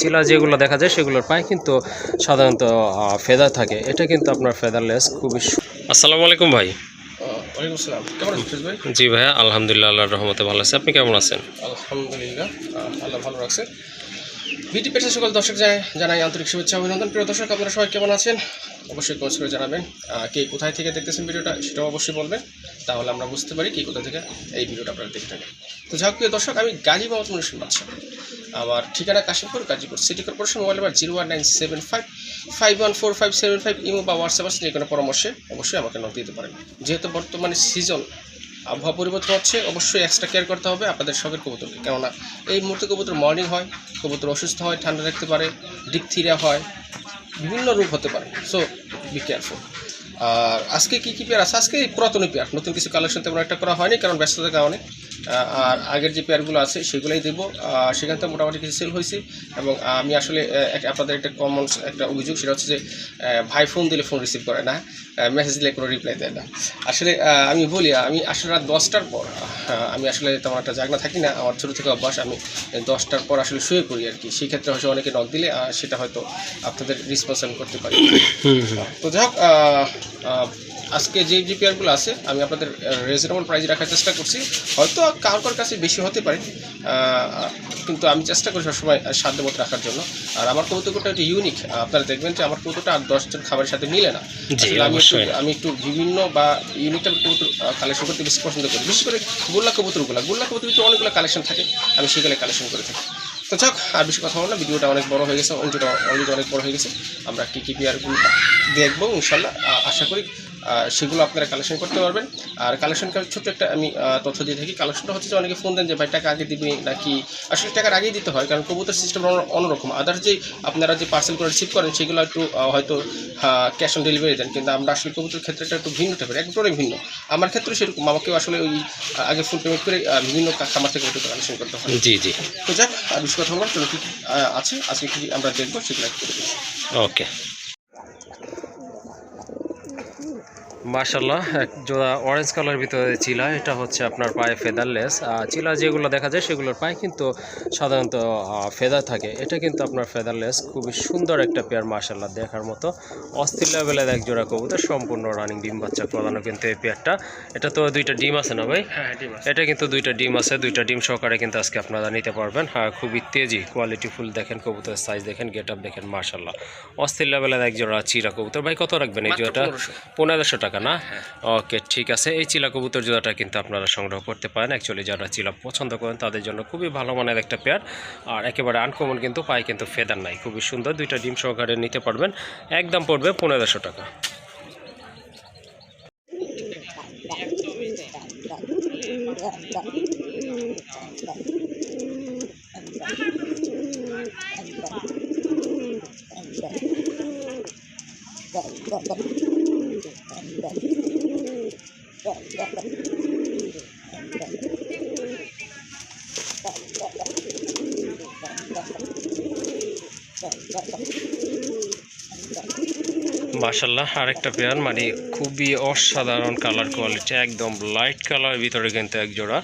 চিলা যেগুলো দেখা যায় সেগুলোর পায়ে কিন্তু সাধারণত ফেদার থাকে। এটা কিন্তু আপনার ফেদারলেস খুবই আসসালামু আলাইকুম ভাই। ওয়ালাইকুম আসসালাম। কেমন আছেন ফিরোজ ভাই? জি ভাইয়া আলহামদুলিল্লাহ আল্লাহ রহমতে ভালো আছে। আপনি কেমন আছেন? আলহামদুলিল্লাহ আল্লাহ ভালো রাখছে। বিটি পেশা সকল দর্শক জানাই জানাই আন্তরিক শুভেচ্ছা অভিনন্দন। প্রিয় দর্শক আপনারা সবাই কেমন আছেন? অবশ্যই কমেন্টস করে জানাবেন। কে কোথায় থেকে দেখতেছেন ভিডিওটা সেটাও অবশ্যই বলবেন। তাহলে আমরা বুঝতে পারি কে কোথা থেকে এই ভিডিওটা আপনারা দেখে থাকেন। তো যাই হোক দর্শক, আমি গাজী মোহাম্মদ মনুষ্য বাচ্চা আমার ঠিকানা Kashimpur, Gazipur city corporation, mobile number zero one nine seven five five one four five seven five imo বা হোয়াটসঅ্যাপ আছে যে কোনো পরামর্শে অবশ্যই আমাকে নক দিতে পারেন। যেহেতু বর্তমানে সিজন আবহাওয়া পরিবর্তন হচ্ছে, অবশ্যই এক্সট্রা কেয়ার করতে হবে আপনাদের শখের কবুতরকে। কেননা এই মুহূর্তে কবুতর মর্নিং হয়, কবুতর অসুস্থ হয়, ঠান্ডা রাখতে পারে ডিপথিরিয়া হয় বিভিন্ন রূপ হতে পারে। সো বি কেয়ারফুল আর আজকে কী কী পেয়ার আছে? আজকে পুরাতনই পেয়ার। নতুন কিছু কালেকশন তেমন একটা করা হয়নি, কারণ ব্যস্ততার কারণে। আর আগের যে পেয়ারগুলো আছে সেগুলোই দেবো। সেখান থেকে মোটামুটি কিছু সেল হয়েছে এবং আমি আসলে আপনাদের একটা কমন একটা অভিযোগ সেটা হচ্ছে যে ভাই ফোন দিলে ফোন রিসিভ করে না মেসেজ দিলে কোনো রিপ্লাই দেয় না। আসলে আমি বলি আমি আসলে রাত দশটার পর আমি আসলে তেমন একটা জাগনা থাকি না আমার ছোটো থেকে অভ্যাস আমি দশটার পর আসলে শুয়ে পড়ি আর কি। সেই ক্ষেত্রে হয়তো অনেকে নক দিলে সেটা হয়তো আপনাদের রেসপন্স আমি করতে পারি। তো যাই হোক আজকে যে যে পেয়ারগুলো আছে আমি আপনাদের রিজনেবল প্রাইস রাখার চেষ্টা করছি। হয়তো কার কার কাছে বেশি হতে পারে কিন্তু আমি চেষ্টা করি সবসময় সাধ্য মতো রাখার জন্য। আর আমার কৌতুকটা একটু ইউনিক আপনারা দেখবেন যে আমার কৌতুকটা আর দশজন খাবারের সাথে মিলে না। আমি একটু আমি একটু বিভিন্ন বা ইউনিক টাইপের কবুতর কালেকশন করতে বেশি পছন্দ করি। বিশেষ করে গোল্লা কবুতরগুলো। গোল্লা কবুতর অনেকগুলো কালেকশন থাকে। আমি সেগুলো কালেকশন করে থাকি। তো যাক আর বেশি কথা বলো না ভিডিওটা অনেক বড় হয়ে গেছে অঙ্কটা অলরেডি অনেক বড় হয়ে গেছে। আমরা কী কী পেয়ারগুলো দেখব ইনশাল্লাহ আশা করি সেগুলো আপনারা কালেকশন করতে পারবেন। আর কালেকশন ছোট্ট একটা আমি তথ্য দিয়ে থাকি কালেকশনটা হচ্ছে যে অনেকে ফোন দেন যে ভাই টাকা আগে দিবি নাকি? আসলে টাকার আগেই দিতে হয় কারণ কবুতর সিস্টেম অন্যরকম। আদার্স যে আপনারা যে পার্সেল করে রিসিভ করেন সেগুলো একটু হয়তো ক্যাশ অন ডেলিভারি দেন কিন্তু আমরা আসলে কবুতর ক্ষেত্রেটা একটু ভিন্ন টাইপের একবারে ভিন্ন। আমার ক্ষেত্রে সেরকম আমাকেও আসলে ওই আগে ফুল পেমেন্ট করে বিভিন্ন খামার থেকে কালেকশন করতে হয়। জি জি। তো যাক আর কথা বলার আছে? আজকে আমরা দেখব সেগুলো ওকে মার্শাল্লাহ এক জোড়া অরেঞ্জ কালার ভিতরে চিলা এটা হচ্ছে আপনার পায়ে ফেদারলেস চিলা যেগুলো দেখা যায় সেগুলোর পায়ে কিন্তু সাধারণত ফেদার থাকে। এটা কিন্তু আপনার ফেদারলেস খুবই সুন্দর একটা পেয়ার মার্শাল্লাহ দেখার মতো। অস্থির লেভেলের এক জোড়া কবুতর সম্পূর্ণ রানিং ডিম বাচ্চা প্রদানও কিন্তু এই পেয়ারটা এটা তো দুইটা ডিম আছে না ভাই? হ্যাঁ এটা কিন্তু দুইটা ডিম আছে দুইটা ডিম সহকারে কিন্তু আজকে আপনারা নিতে পারবেন। হ্যাঁ খুবই তেজি কোয়ালিটি ফুল দেখেন কবুতরের সাইজ দেখেন গেট আপ দেখেন মার্শাল্লাহ অস্থির লেভেলের এক জোড়া চিরা কবুতর। ভাই কত রাখবেন এই জোড়াটা? পনেরোশো টাকা। না? ওকে ঠিক আছে। এই চিলা কবুতর জোড়াটা কিন্তু আপনারা সংগ্রহ করতে পারেন। অ্যাকচুয়ালি যারা চিলা পছন্দ করেন তাদের জন্য খুবই ভালো মানের একটা পেয়ার আর একেবারে আনকমন কিন্তু পায়ে কিন্তু ফেদার নাই। খুবই সুন্দর। দুইটা ডিম সহকারে নিতে পারবেন। একদম পড়বে পনেরোশো টাকা। মার্শাল্লাহ আরেকটা পেয়ার মানে খুবই অসাধারণ কালার কোয়ালিটি একদম লাইট কালারের ভিতরে কিন্তু এক জোড়া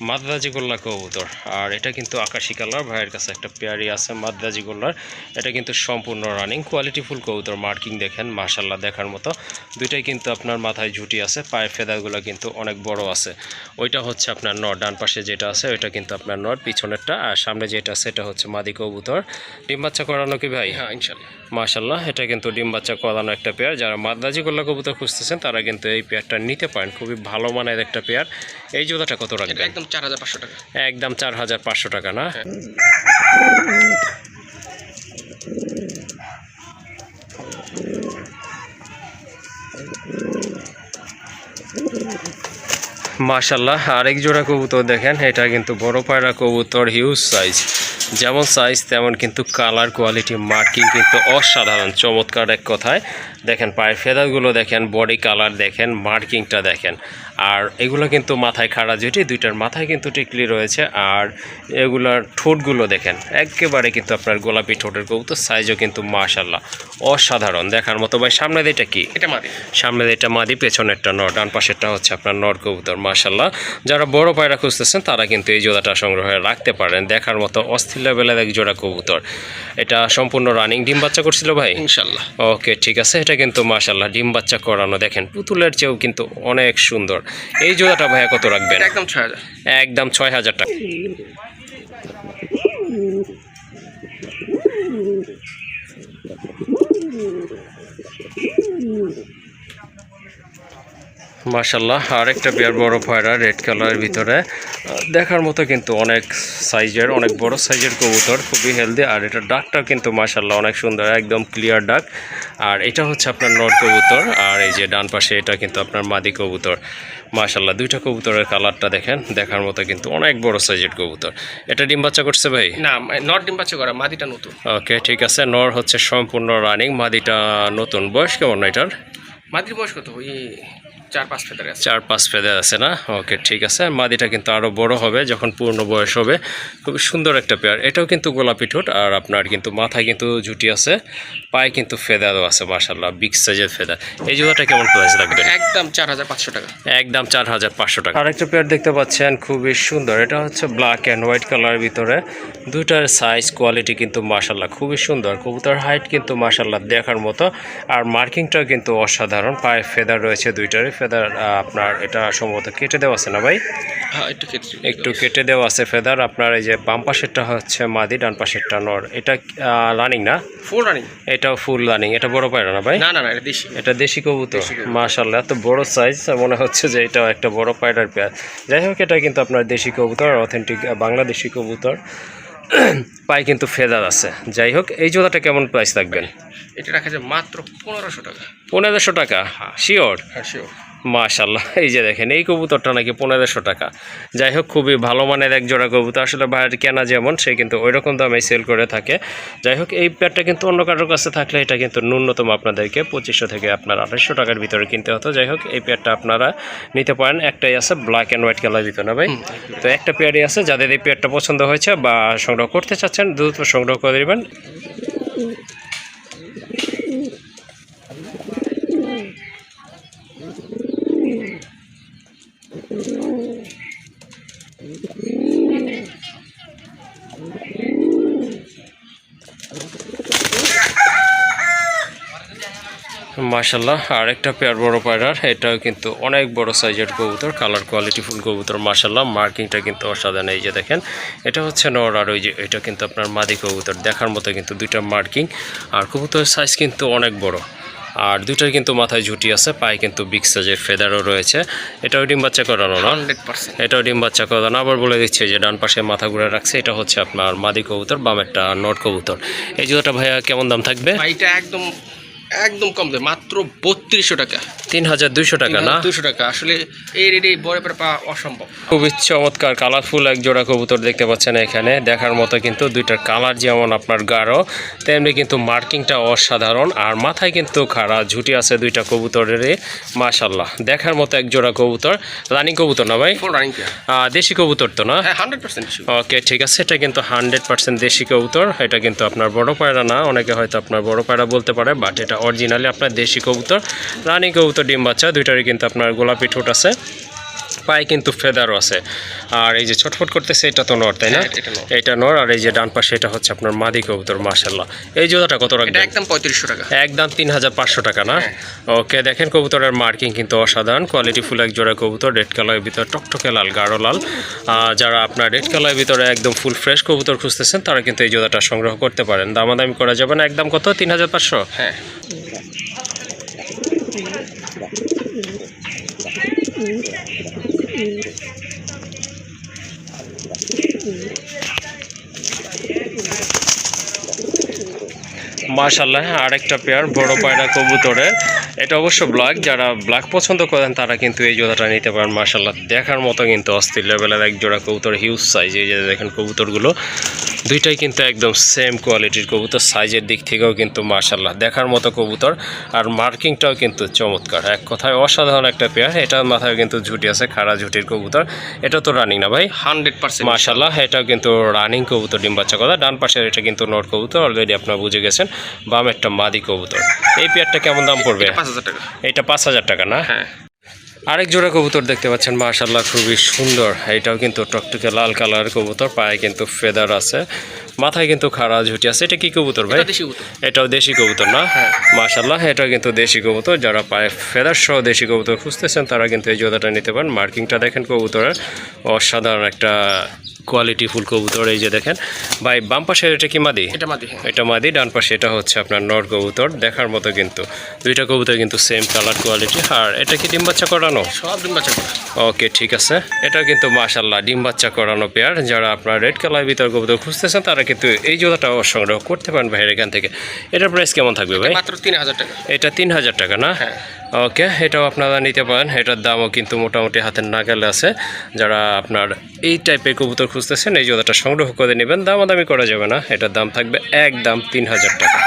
মাদ্রাজি গোল্লা কবুতর। আর এটা কিন্তু আকাশি কালার ভাইয়ের কাছে একটা পেয়ারি আছে মাদ্রাজি গোল্লার। এটা কিন্তু সম্পূর্ণ রানিং কোয়ালিটি ফুল কবুতর মার্কিং দেখেন মার্শাল্লাহ দেখার মতো। দুইটাই কিন্তু আপনার মাথায় ঝুটি আছে পায়ের ফেদারগুলো কিন্তু অনেক বড় আছে। ওইটা হচ্ছে আপনার নট ডান পাশে যেটা আছে ওইটা কিন্তু আপনার নট পিছনেরটা। আর সামনে যেটা আছে এটা হচ্ছে মাদি কবুতর। ডিম বাচ্চা করানো কি ভাই? হ্যাঁ ইনশাল্লাহ মাশাল্লাহ এটা কিন্তু ডিম বাচ্চা করানো একটা পেয়ার। যারা মাদ্রাজি গোল্লা কবুতর খুঁজতেছেন তারা কিন্তু এই পেয়ারটা নিতে পারেন। খুবই ভালো মানের একটা পেয়ার। এই জোড়াটা কত এটা রাখবেন? একদম চার হাজার পাঁচশো টাকা। একদম চার হাজার পাঁচশো টাকা না? হ্যাঁ। মাশাল্লাহ আরেক জোড়া কবুতর দেখেন এটা কিন্তু বড় পায়রা কবুতর হিউজ সাইজ যেমন সাইজ তেমন কিন্তু কালার কোয়ালিটি মার্কিং কিন্তু অসাধারণ চমৎকার এক কথায়। দেখেন পায়ের ফেদারগুলো দেখেন বডি কালার দেখেন মার্কিংটা দেখেন। আর এগুলো কিন্তু মাথায় খাড়া যেটি দুইটার মাথায় কিন্তু টিকলি রয়েছে। আর এগুলার ঠোঁটগুলো দেখেন একেবারে কিন্তু আপনার গোলাপি ঠোঁটের কবুতর সাইজও কিন্তু মাশাল্লাহ অসাধারণ। দেখার মতো ভাই সামনে এটা কি? এটা মাদি। সামনে এটা মাদি পেছনেরটা নর ডান পাশেরটা হচ্ছে আপনার নর কবুতর মাশাল্লাহ যারা বড় পায়রা খুঁজতেছেন তারা কিন্তু এই জোড়াটা সংগ্রহে রাখতে পারেন। দেখার মতো অস্থির অস্থির লেভেলের এক জোড়া কবুতর। এটা সম্পূর্ণ রানিং ডিম বাচ্চা করছিল ভাই? ইনশাল্লাহ ওকে ঠিক আছে এটা কিন্তু মাশাল্লাহ ডিম বাচ্চা করানো দেখেন পুতুলের চেয়েও কিন্তু অনেক সুন্দর। এই জোড়াটা ভাইয়া কত রাখবেন? একদম ছয় হাজার। একদম ছয় হাজার টাকা। মাশাল্লাহ আরেকটা পেয়ার বড় পায়রা রেড কালারের ভিতরে। দেখার মতো কিন্তু অনেক সাইজের অনেক বড় সাইজের কবুতর খুবই হেলদি আর এটা ডাকটা কিন্তু মাশাল্লাহ অনেক সুন্দর একদম ক্লিয়ার ডাক। আর এটা হচ্ছে আপনার নর কবুতর আর এই যে ডান পাশে এটা কিন্তু আপনার মাদি কবুতর। মাশাল্লাহ দুইটা কবুতরের কালারটা দেখেন দেখার মতো কিন্তু অনেক বড় সাইজের কবুতর। এটা ডিম বাচ্চা করছে ভাই? না নট ডিম বাচ্চা করা মাদিটা নতুন। ওকে ঠিক আছে নর হচ্ছে সম্পূর্ণ রানিং মাদিটা নতুন। বয়স কেমন এটার? মাদির বয়স কত? ওই চার পাঁচ ফেদারে আছে। চার পাঁচ ফেদার আছে না? ওকে ঠিক আছে। আর মাদিটা কিন্তু আরও বড় হবে যখন পূর্ণ বয়স হবে। খুবই সুন্দর একটা পেয়ার এটাও কিন্তু গোলাপি ঠোঁট আর আপনার কিন্তু মাথায় কিন্তু ঝুটি আছে পায়ে কিন্তু ফেদারও আছে মাসাল্লাহ বিগ সাইজের ফেদার। এই জোড়াটা কেমন প্রাইস রাখবেন একদম চার হাজার পাঁচশো টাকা। একদম চার হাজার পাঁচশো টাকা। আরেকটা পেয়ার দেখতে পাচ্ছেন খুবই সুন্দর। এটা হচ্ছে ব্ল্যাক অ্যান্ড হোয়াইট কালারের ভিতরে। দুইটার সাইজ কোয়ালিটি কিন্তু মাসাল্লাহ খুবই সুন্দর। কবুতর হাইট কিন্তু মাসাল্লাহ দেখার মতো। আর মার্কিংটাও কিন্তু অসাধারণ। পায়ে ফেদার রয়েছে দুইটারই। ফেদার আপনার এটা সম্ভবত কেটে দেওয়া আছে না ভাই? হ্যাঁ একটু কেটে দেওয়া আছে ফেদার আপনার এই যে বাম পাশেরটা হচ্ছে মাদি ডান পাশেরটা নর। এটা রানিং না? ফুল রানিং এটাও ফুল রানিং এটা বড় পায়রা না ভাই? না না এটা দেশি। এটা দেশি কবুতর। মাশাল্লাহ এত বড় সাইজ মনে হচ্ছে যে এটা একটা বড় পায়রার পেয়ার। যাই হোক এটা কিন্তু আপনার দেশি কবুতর অথেন্টিক বাংলাদেশি কবুতর। পায়ে কিন্তু ফেদার আছে। যাই হোক এই জোড়াটা কেমন প্রাইস থাকবেন এটা রাখা যায় মাত্র পনেরোশো টাকা। পনেরোশো টাকা? শিওর হ্যাঁ শিওর মাশাল্লাহ এই যে দেখেন এই কবুতরটা নাকি পনেরোশো টাকা। যাই হোক খুবই ভালো মানের এক জোড়া কবুতর। আসলে বাইরের কেনা যেমন সে কিন্তু ওই রকম দামে সেল করে থাকে। যাই হোক এই প্যাডটা কিন্তু অন্য কারোর কাছে থাকলে এটা কিন্তু ন্যূনতম আপনাদেরকে পঁচিশশো থেকে আপনার আঠাশশো টাকার ভিতরে কিনতে হতো। যাই হোক এই প্যাডটা আপনারা নিতে পারেন। একটাই আছে ব্ল্যাক অ্যান্ড হোয়াইট কালার ভিতরে না ভাই? তো একটা পেয়ারই আছে যাদের এই পেয়ারটা পছন্দ হয়েছে বা সংগ্রহ করতে চাচ্ছেন দ্রুত সংগ্রহ করে দেবেন। Yeah. মাশাল্লাহ আর একটা পেয়ার বড় পায়রার এটাও কিন্তু অনেক বড় সাইজের কবুতর কালার কোয়ালিটি ফুল কবুতর মাশাল্লাহ মার্কিংটা কিন্তু অসাধারণ এই যে দেখেন। এটা হচ্ছে নর আর ওই যে এটা কিন্তু আপনার মাদি কবুতর দেখার মতো কিন্তু দুইটা মার্কিং। আর কবুতরের সাইজ কিন্তু অনেক বড়। আর দুইটার কিন্তু মাথায় ঝুটি আছে পায়ে কিন্তু বিগ সাইজের ফেদারও রয়েছে। এটাও ডিম বাচ্চা করানো না? এটাও ডিম বাচ্চা করানো আবার বলে দিচ্ছে যে ডান পাশে মাথা ঘুরে রাখছে এটা হচ্ছে আপনার মাদি কবুতর বামেরটা নট কবুতর। এই জুতোটা ভাইয়া কেমন দাম থাকবে? এটা একদম একদম কম দেয় মাত্র বত্রিশশো টাকা। তিন হাজার দুইশো টাকা না? দুশো টাকা আসলে এই রেটে বড় পাওয়া অসম্ভব। খুবই চমৎকার কালারফুল এক জোড়া কবুতর দেখতে পাচ্ছেন এখানে। দেখার মতো কিন্তু দুইটার কালার যেমন আপনার গাঢ় তেমনি কিন্তু মার্কিংটা অসাধারণ আর মাথায় কিন্তু খাড়া ঝুটি আছে দুইটা কবুতরেরই মাশাল্লাহ দেখার মতো এক জোড়া কবুতর। রানিং কবুতর না ভাই? দেশি কবুতর তো না? হান্ড্রেড পার্সেন্ট ওকে ঠিক আছে এটা কিন্তু হান্ড্রেড পার্সেন্ট দেশি কবুতর। এটা কিন্তু আপনার বড় পায়রা না অনেকে হয়তো আপনার বড় পায়রা বলতে পারে বাট এটা অরিজিনালি আপনার দেশি কবুতর। রানী কবুতর ডিম বাচ্চা দুইটারই কিন্তু আপনার গোলাপি ঠোঁট আছে। পায়ে কিন্তু ফেদারও আছে। আর এই যে ছটফট করতেছে এটা তো নর তাই না? হ্যাঁ, এটা নর। আর এই যে ডান পাশে এটা হচ্ছে আপনার মাদি কবুতর মার্শাল্লাহ এই জোড়াটা কত রাখবেন একদম পঁয়ত্রিশশো টাকা। একদম তিন হাজার পাঁচশো টাকা না? ওকে দেখেন কবুতরের মার্কিং কিন্তু অসাধারণ। কোয়ালিটি ফুল এক জোড়া কবুতর রেড কালারের ভিতরে টকটকে লাল গাঢ় লাল। যারা আপনার রেড কালারের ভিতরে একদম ফুল ফ্রেশ কবুতর খুঁজতেছেন তারা কিন্তু এই জোড়াটা সংগ্রহ করতে পারেন। দামাদামি করা যাবে না। একদম কত? তিন হাজার পাঁচশো? হ্যাঁ। মাশাল্লাহ আরেকটা পেয়ার বড় পায়রা কবুতরের এটা অবশ্য ব্ল্যাক যারা ব্ল্যাক পছন্দ করেন, তারা কিন্তু এই জোড়াটা নিতে পারেন মাশাল্লাহ দেখার মতো কিন্তু অস্থির লেভেলের এক জোড়া কবুতর হিউজ সাইজ এই যে দেখেন কবুতরগুলো। দুইটাই কিন্তু একদম সেম কোয়ালিটির কবুতর সাইজের দিক থেকেও কিন্তু মার্শাল্লাহ দেখার মতো কবুতর আর মার্কিংটাও কিন্তু চমৎকার। এক কথায় অসাধারণ একটা পেয়ার এটার মাথায় কিন্তু ঝুটি আছে খাড়া ঝুটির কবুতর। এটা তো রানিং না ভাই? হান্ড্রেড পার্সেন্ট মাশাল্লাহ এটাও কিন্তু রানিং কবুতর ডিম বাচ্চা কথা ডান পাশের এটা কিন্তু নট কবুতর অলরেডি আপনারা বুঝে গেছেন। বাম একটা মাদি কবুতর। এই পেয়ারটা কেমন দাম পড়বে? পাঁচ হাজার টাকা। এটা পাঁচ হাজার টাকা না? হ্যাঁ। আরেক জোড়া কবুতর দেখতে পাচ্ছেন মাশাল্লাহ খুবই সুন্দর। এটাও কিন্তু টকটকে লাল কালার কবুতর, পায়ে কিন্তু ফেদার আছে। মাথায় কিন্তু খাড়া ঝুটি আছে। এটা কি কবুতর ভাই? এটা এটাও দেশি কবুতর না? হ্যাঁ। মাশাল্লাহ এটাও কিন্তু দেশি কবুতর। যারা পায়ে ফেদার সহ দেশি কবুতর খুঁজতেছেন তারা কিন্তু এই জোড়াটা নিতে পারেন। মার্কিংটা দেখেন কবুতরের। অসাধারণ একটা কোয়ালিটি ফুল কবুতর এই যে দেখেন। ভাই বাম পাশে এটা কি মাদি? এটা মাদি হ্যাঁ। এটা মাদি ডান পাশে এটা হচ্ছে আপনার নর কবুতর। দেখার মতো কিন্তু দুইটা কবুতর কিন্তু সেম কালার কোয়ালিটি আর এটা কি ডিম বাচ্চা করানো? সব ডিম বাচ্চা ওকে ঠিক আছে। এটা কিন্তু মাশাল্লাহ ডিম বাচ্চা করানো পেয়ার যারা আপনার রেড কালার ভিতর কবুতর খুঁজতেছেন তারা কিন্তু এই জোড়াটাও সংগ্রহ করতে পারেন ভাইয়ের এখান থেকে। এটার প্রাইস কেমন থাকবে ভাই? মাত্র তিন হাজার টাকা। এটা তিন হাজার টাকা না? হ্যাঁ। ওকে এটাও আপনারা নিতে পারেন। এটার দামও কিন্তু মোটামুটি হাতের নাগালে আছে। যারা আপনার এই টাইপের কবুতর খুঁজতেছেন এই জোতাটা সংগ্রহ করে নেবেন। দামাদামি করা যাবে না। এটার দাম থাকবে একদম তিন হাজার টাকা।